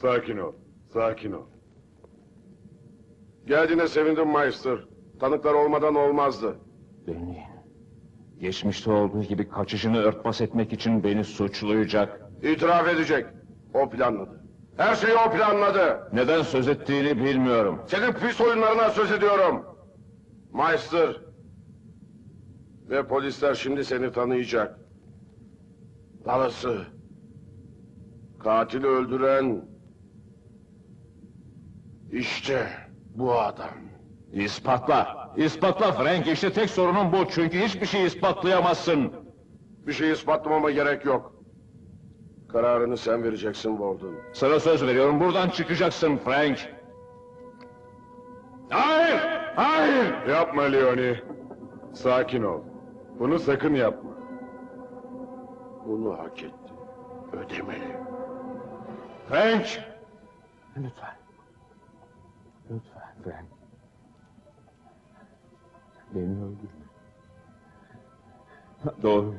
Sakin ol, sakin ol. Geldiğine sevindim Meister. Tanıklar olmadan olmazdı. Beni geçmişte olduğu gibi kaçışını örtbas etmek için beni suçlayacak. İtiraf edecek. O planladı. Her şeyi o planladı. Neden söz ettiğini bilmiyorum. Senin pis oyunlarına söz ediyorum. Meister. Ve polisler şimdi seni tanıyacak. Dalası. Katili öldüren... işte bu adam. İspatla. İspatla Frank. İşte tek sorunun bu. Çünkü hiçbir şey ispatlayamazsın. Bir şey ispatlamama gerek yok. Kararını sen vereceksin Warden. Sana söz veriyorum. Buradan çıkacaksın Frank. Hayır! Hayır! Yapma Leoni. Sakin ol. Bunu sakın yapma. Bunu hak etti. Ödemeli. Frank! Lütfen. Lütfen Frank. Beni öldürme. Doğru.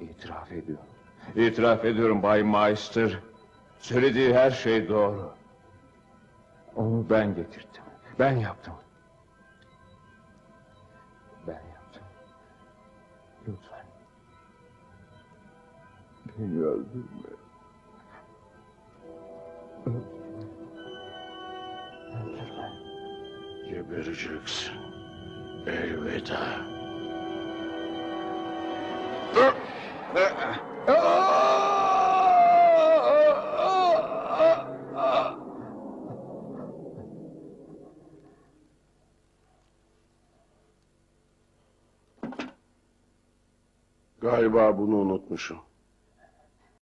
İtiraf ediyorum. İtiraf ediyorum Bay Meister. Söylediği her şey doğru. Onu ben getirdim. Ben yaptım. Ben yaptım. Lütfen. Beni öldürme. Öldürme. Gebereceksin. Elveda. Galiba bunu unutmuşum.